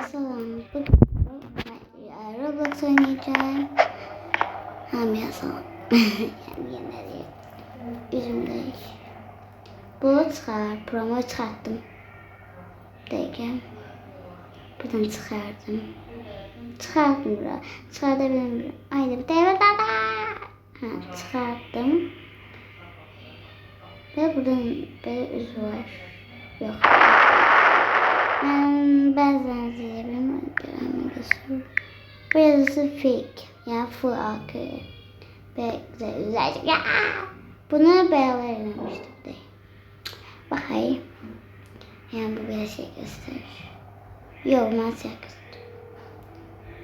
Bugün Roblox oynayacağım. Hem yazalım. hem yeneri. Yüzümde. Bu çıkar. Promo çıkarttım. Deyken. Buradan çıkardım. Çıkarttım biraz. Çıkartabilirim. Aynı bir devre daha. Ha, çıkarttım. Ve buradan böyle üzü var. Yok. Ben bazen gösteriyorum. Bu yazısı fake. Yani full arkaya. Ve güzel! Bunu beraber öğrenmiştik de. Bakayım. Yani bu bir şey gösterir. Yok ben şey.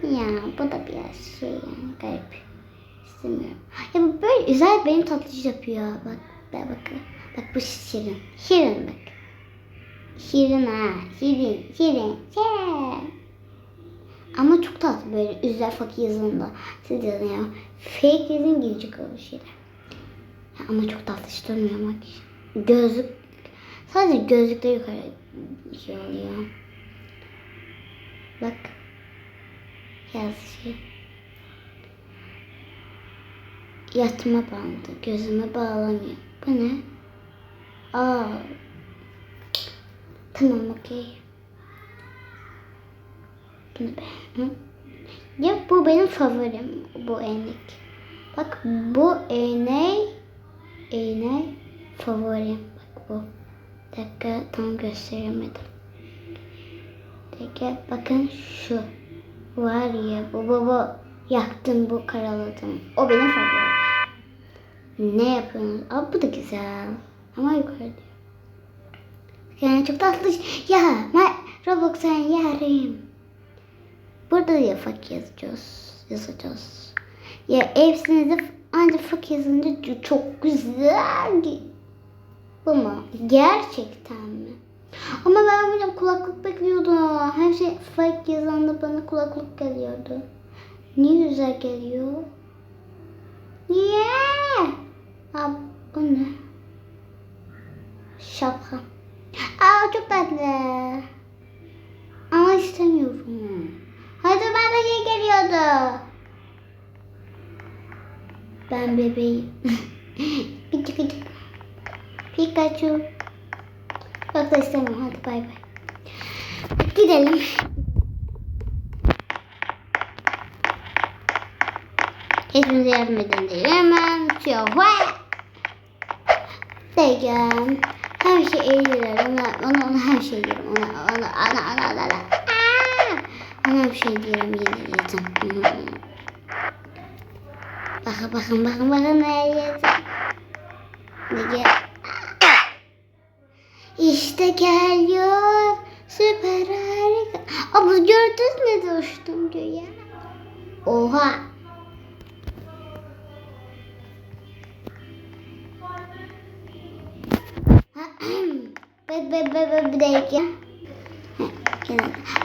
Ya bu da biraz şey yani garip. İstemiyorum. Ya bu böyle güzel benim tatlıcı yapıyor. Bak, bak bakın. Bak bu şirin. Şirin bak. Şirin ha. Şirin. Şirin. Şirin. Ama çok tatlı böyle üzler fakir yazında. Siz yazın ya. Fake yazın gelecek o şeyler. Ama çok tatlı işte durmuyor bak. Gözlük. Sadece gözlükte yukarı şey oluyor. Bak. Yaz şey. Yatma bandı. Gözüme bağlamıyor. Bu ne? Aa. Tamam okey. Bunu ben. Ya bu benim favorim. Bu enek. Bak bu enek. Enek favorim. Bak bu. Bir dakika tam gösteremedim. Peki bakın şu. Var ya bu bu. Yaktım bu karaladım. O benim favorim. Ne yapıyorsunuz? Aa, bu da güzel. Ama yukarı diyor. Yani çok tatlı. Ya ben Roblox'tan yarayım. Burada da ya fak yazacağız. Yazacağız. Ya hepsini de ancak fak yazınca çok güzel. Bu mu? Gerçekten mi? Ama ben hocam kulaklık bekliyordum. Her şey fake yazanda bana kulaklık geliyordu. Niye güzel geliyor? Niye? Aa, bu ne? Şapka. Aa çok tatlı. Ama istemiyorum. Hadi bana şey geliyordu. Ben bebeğim. Küçük küçük. Pikachu. Yok da istemiyorum. Hadi bay bay. Gidelim. Hepinize yardım edin diye hemen uçuyor. Degen. Her şey eğilir. Ona, ona, ona her şey diyorum. Ona, ona, ana, ana, ana, ana. Ona bir şey diyorum. Yine yiyeceğim. Bakın, bakın, bakın, bakın ne yiyeceğim. Degen. İşte geliyor. Süper harika. Ama gördünüz mü dostum diyor ya. Oha.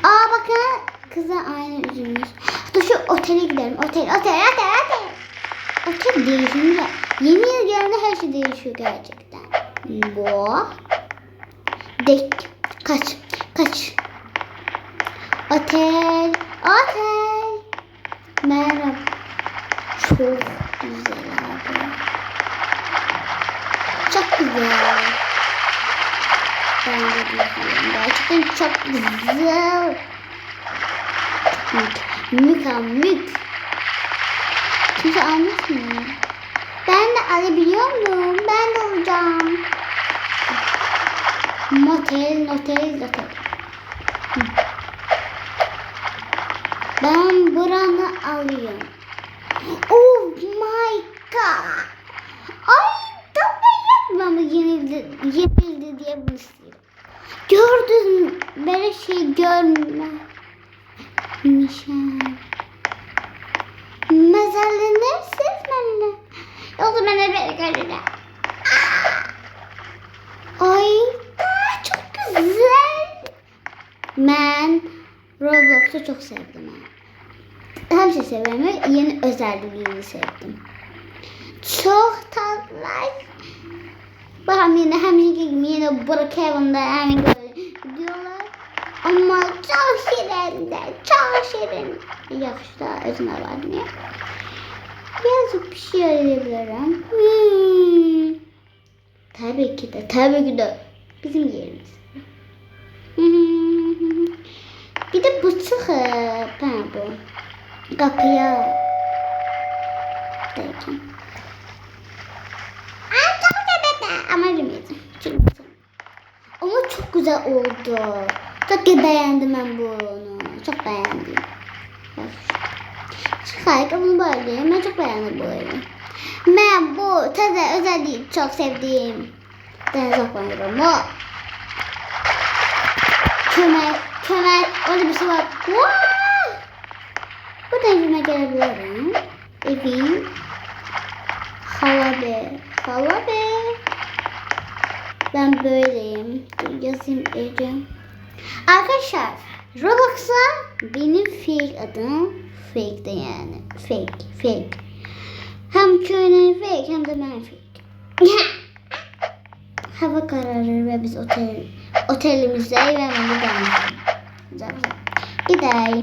Aa bakın kıza aynı üzülmüş. Dur şu otele gidelim. Otel, otel, otel, otel. Otel değişince yeni yıl geldiğinde her şey değişiyor gerçekten. Bu. Dek. Kaç. Kaç. Otel. Otel. Merhaba. Çok güzel abi. Çok güzel. Ben de biliyorum. Gerçekten çok güzel. Mük. Mük ha mük. Kimse almış mı? Ben de alabiliyor muyum? Ben de alacağım. Motel, notel, otel. Hı. Ben buranı alıyorum. Oh my god. Ay tabii yapma mı yenildi, yenildi diye bunu istiyorum. Gördün? Böyle şey görme. Nişan. Mezarlanırsınız benimle. O zaman eve gelin. Ay daha çok güzel. Ben Roblox'u çok sevdim. Hem şey seviyorum yeni özelliğini sevdim. Çok tatlı. Bakın yine hem şey gibi yine hem böyle gidiyorlar. Ama çok şirin de, çok şirin. Özünə var mı? Yazıp bir şey arayabilirim. Hmm. Tabii ki de, tabii ki de bizim yerimiz. Hmm. Bir de bu çıkıp, ha bu. Kapıya. Derken. Aa, çok Ama bilmeyeceğim. Çünkü ama çok güzel oldu. Çok beğendim ben bunu. Çok beğendim. Harika bunu böyle. Ben çok beğendim oyunu. Ben bu taze özelliği çok sevdiğim. Deniz oklanıyorum. O. Kömer, kömer. Orada bir şey var. Wow! Burada evime gelebilirim. Evim. Hala be. Hala be. Ben böyleyim. Dur yazayım Ecem. Arkadaşlar Roblox'a benim fake adım fake de yani. Fake, fake. Hem köyün fake hem de ben fake. Hava kararır ve biz otel otelimize yemeğe gidelim. Gidelim.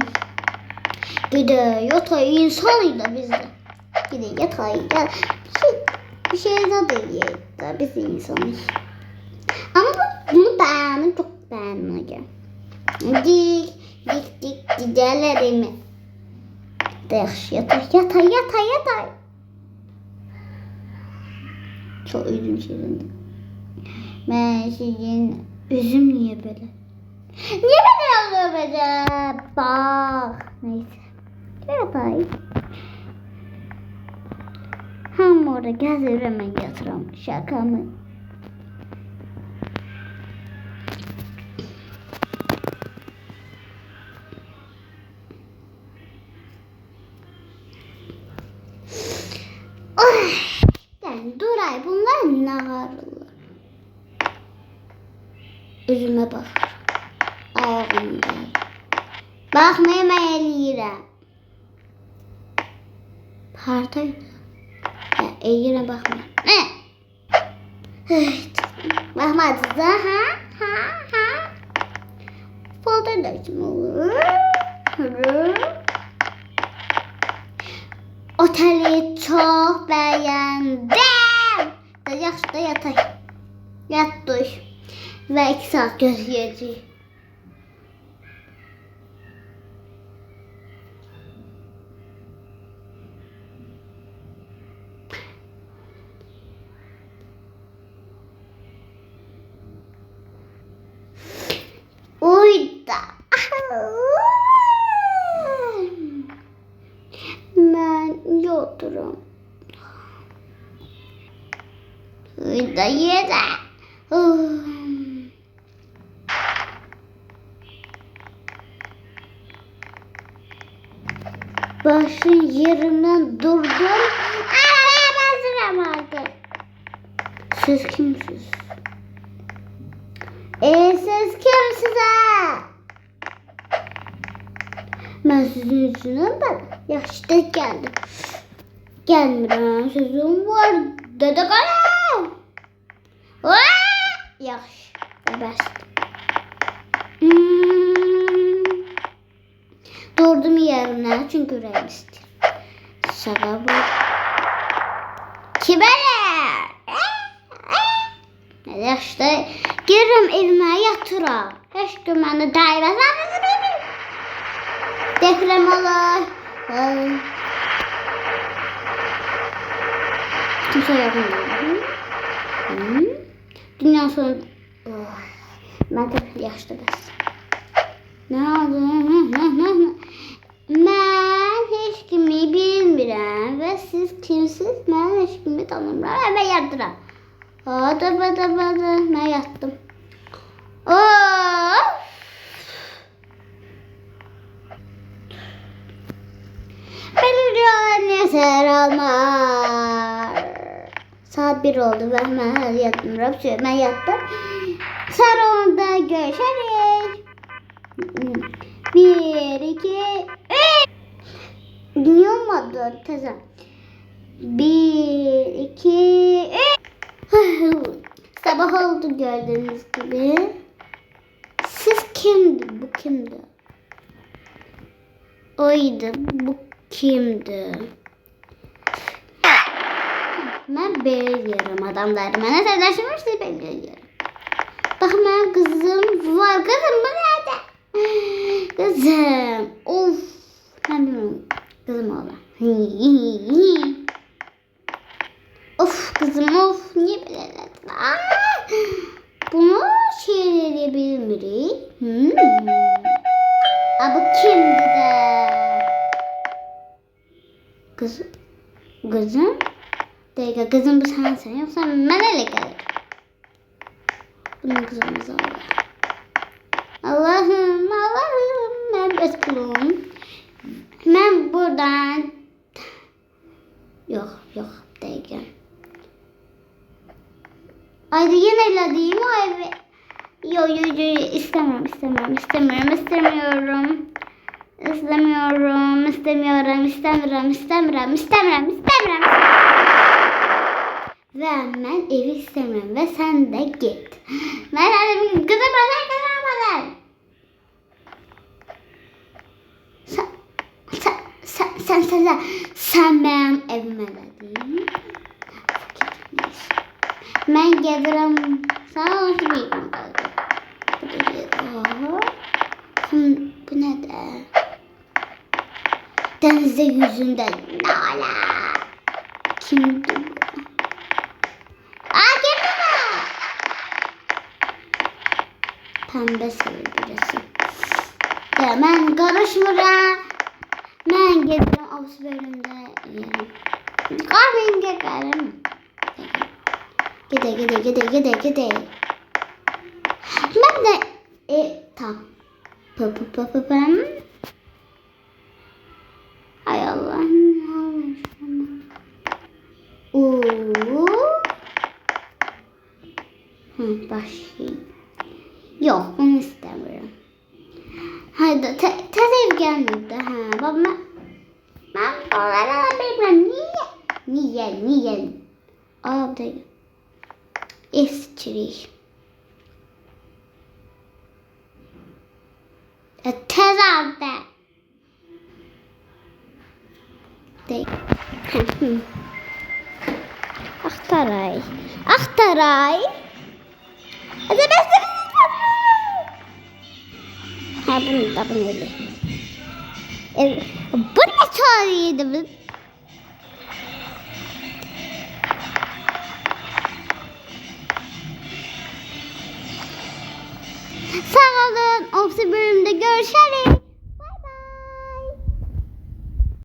Gidelim. Yatay insanıyla biz de. Gidelim yatay. Ya, bir şey, bir şey zaten yiyelim. Biz insanız. Ama bu- bunu beğendim. Çok beğendim. hocam. Dik, dik, dik, gidelim. Yaxşı, yatay, yatay, yatay, yatay. Çok üzüm şirindi. Ben sizin üzüm niye böyle? Niye böyle oluyor böyle? Bak. Neyse. Yatay. Hem orada gezer hemen yatırım. Şaka mı? Üzüme bak. Ayağımda. Bakmayayım eğilirəm. Pardaydı. Ya, eğilirəm bakma. Ne? Bakmadınız da ha? Ha? Ha? Folder da kim olur? Oteli çok beğendim. Da da yatay. Yattık. Ve iki saat gözleyeceğiz. Uyda. Ben yoturum. Uyda yere. Başın yerimden durdum. Arabaya basıramadım. Siz kimsiniz? E siz kimsiniz ha? Ben sizin için ben yaşta geldim. Gelmirəm, sözüm var. Dede qalam. Yaxşı, bəs. Hmm. Durdum yerimdən çünki ürəyim istəyir. Şaka bu. Kibələr? Yaxşı, girirəm evimə yatıram. Heç gün məni dəyməsən. Deprem olur. Yapamıyor. Hı? Dünya sonu... Ben de yaşlı bəs. Ne oldu? Ben hiç kimi bilmirəm və siz kimsiz? Mən heç kimi tanımıram və yatıram. Ada bada bada mən yatdım. Of! Belə rüyalar niyə səhər almar? Saat 1 oldu və mən hələ yatmıram. Mən yatdım. Sarı onda görüşərik. 1, 2, oldu teyze. Bir, iki, üç. Sabah oldu gördüğünüz gibi. Siz kimdi? Bu kimdi? Oydu. Bu kimdi? Ben biliyorum adamlar. Ben ne sevdiğim ben biliyorum. Bak benim kızım var. Kızım bu nerede? Kızım. Of. Ben bilmiyorum. Kızım oğlan. of kızım of. Niye böyle? Aa! Bunu edebilir miyiz? Hmm. Aa, bu kimdi de? Kız, kızım? Dakika kızım bu sensin yoksa ben öyle gelirim. Bunun kızımız Allah. Allah'ım Allah'ım ben öz kulum. Ben buradan yok yok dakika. Haydi yine değil o evi. Yo yo yo istemiyorum istemiyorum istemiyorum istemiyorum. İstemiyorum, istemiyorum, istemiyorum, istemiyorum, istemiyorum, istemiyorum. Ve ben evi istemiyorum ve sen de git. Ben dedim kızım bana kazanmadın. Sen, sen, sen, sen, sen, sen, sen benim evime dedin. Ben gelirim. Sana nasıl bir gün kaldı? Bu da bir daha. Hı, Bu ne de? Denize yüzünde nala. Kimdi bu? Aa kimdi bu? Pembe sarı birisi. Ya ben karışmıram. Ben gezerim avuz bölümde yerim. Kahveyim gekerim. Gide gide gide gide gide. Ben de e, tam. Pı pı pı pı pım. Haydi te tez gelmedi ha. Baba ben, onları alabilirim. Niye? Niye? Niye? Aa bu da İstirik. E, tez al de. De. Hı. Ha bunu da bunu öyle. Evet. Bu ne çağrıydı bu? Sağ olun. Ofsi bölümde görüşürüz.